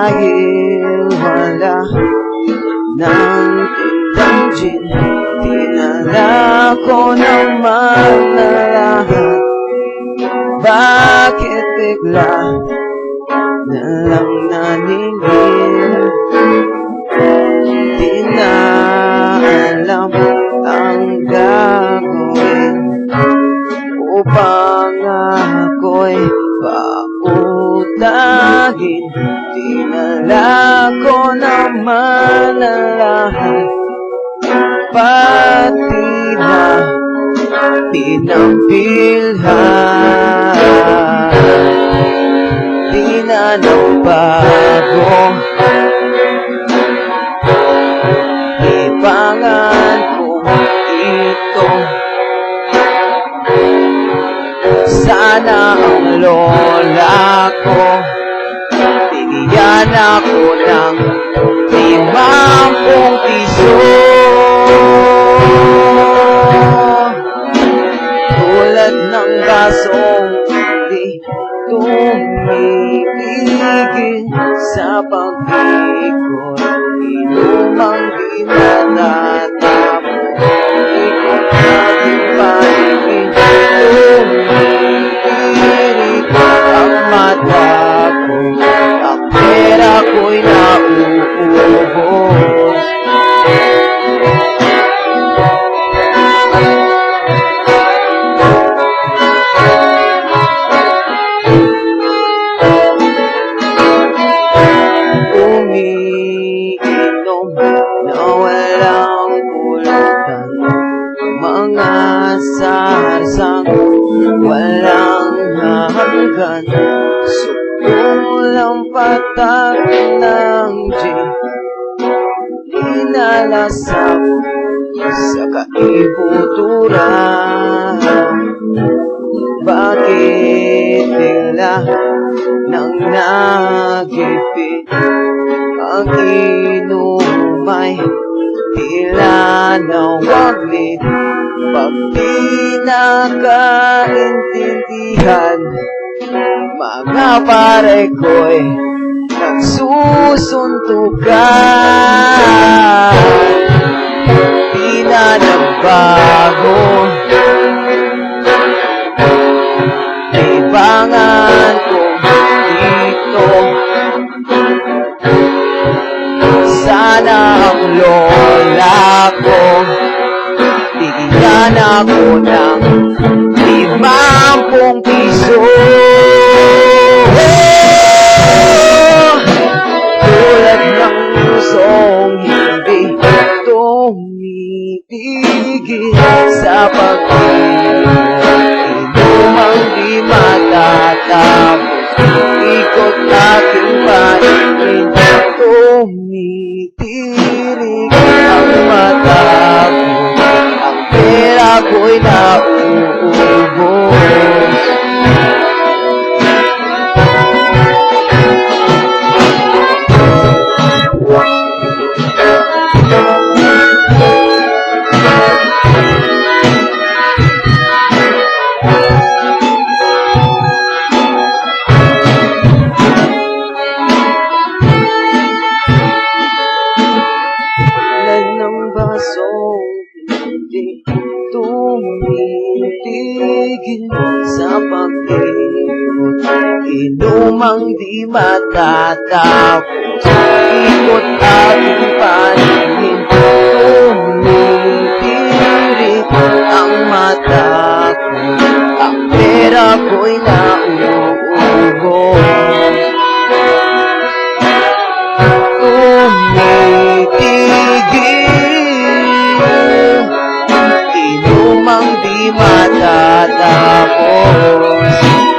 naghiwala ng ilang gin Dinala ko naman na lahat Bakit bigla na lang naningil? Di na alam ang gagawin Upang ako'y pautan pautahin Dinala ko naman ang lahat. Pati na pinambilhan. Di na nagbago. Ibangan ko ito. Sana ang lola ko Bigyan ako ng limampung piso? Tulad ng basong di tumigil sa pag-ikot Inumang di natatapos. Ikot natin paligid Tumikirig ang mata ko Ang Sukulang patak ng gin Inalasap sa kaibuturan. Bakit bigla nang nagipit ang inumay? Tila nawaglit Pag di nakaintindihan Mga pare ko'y nagsusuntukan. Di na nagbago. Ibangan ko dito. Sana ang lola ko. Bigyan ako ng sa hindi tumitigil sa pag-ikot Inumang di matatapos. Ikot aking paningin Tumitirik ang mata ko. Ang pera ko'y nauubos matatapos